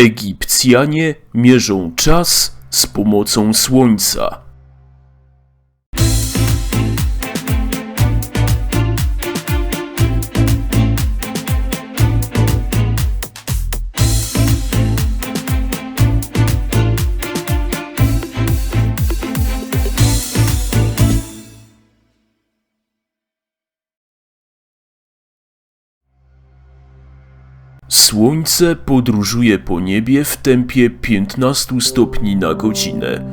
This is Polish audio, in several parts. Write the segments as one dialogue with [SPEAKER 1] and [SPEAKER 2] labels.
[SPEAKER 1] Egipcjanie mierzą czas z pomocą słońca. Słońce podróżuje po niebie w tempie 15 stopni na godzinę.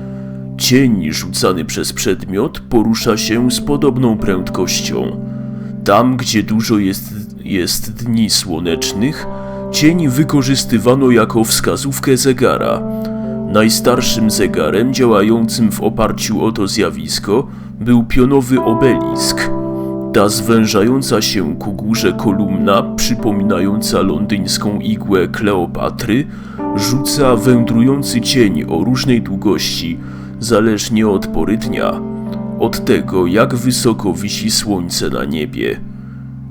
[SPEAKER 1] Cień rzucany przez przedmiot porusza się z podobną prędkością. Tam, gdzie dużo jest, jest dni słonecznych, cień wykorzystywano jako wskazówkę zegara. Najstarszym zegarem działającym w oparciu o to zjawisko był pionowy obelisk. Ta zwężająca się ku górze kolumna, przypominająca londyńską igłę Kleopatry, rzuca wędrujący cień o różnej długości, zależnie od pory dnia, od tego jak wysoko wisi słońce na niebie.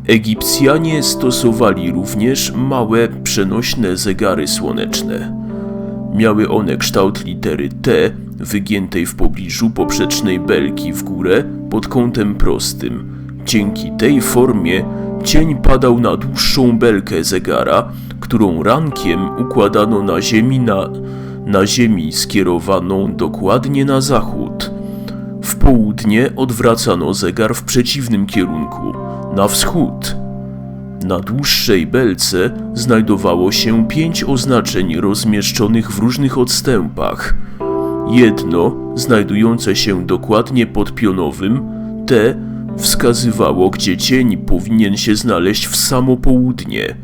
[SPEAKER 1] Egipcjanie stosowali również małe, przenośne zegary słoneczne. Miały one kształt litery T, wygiętej w pobliżu poprzecznej belki w górę pod kątem prostym. Dzięki tej formie cień padał na dłuższą belkę zegara, którą rankiem układano na ziemi, na, na ziemi skierowaną dokładnie na zachód. W południe odwracano zegar w przeciwnym kierunku, na wschód. Na dłuższej belce znajdowało się pięć oznaczeń rozmieszczonych w różnych odstępach. Jedno, znajdujące się dokładnie pod pionowym, T wskazywało, gdzie cień powinien się znaleźć w samo południe.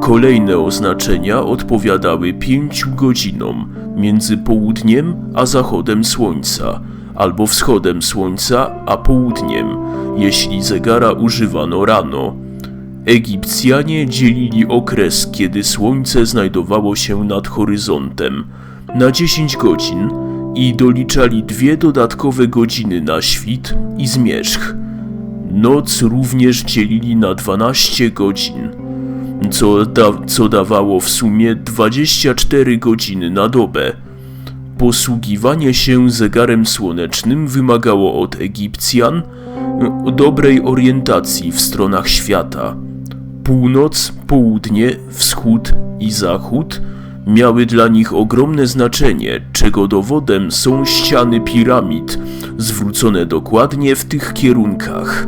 [SPEAKER 1] Kolejne oznaczenia odpowiadały pięciu godzinom między południem a zachodem słońca, albo wschodem słońca a południem, jeśli zegara używano rano. Egipcjanie dzielili okres, kiedy słońce znajdowało się nad horyzontem, na 10 godzin i doliczali dwie dodatkowe godziny na świt i zmierzch. Noc również dzielili na 12 godzin, co, da, co dawało w sumie 24 godziny na dobę. Posługiwanie się zegarem słonecznym wymagało od Egipcjan e, dobrej orientacji w stronach świata. Północ, południe, wschód i zachód miały dla nich ogromne znaczenie, czego dowodem są ściany piramid, zwrócone dokładnie w tych kierunkach.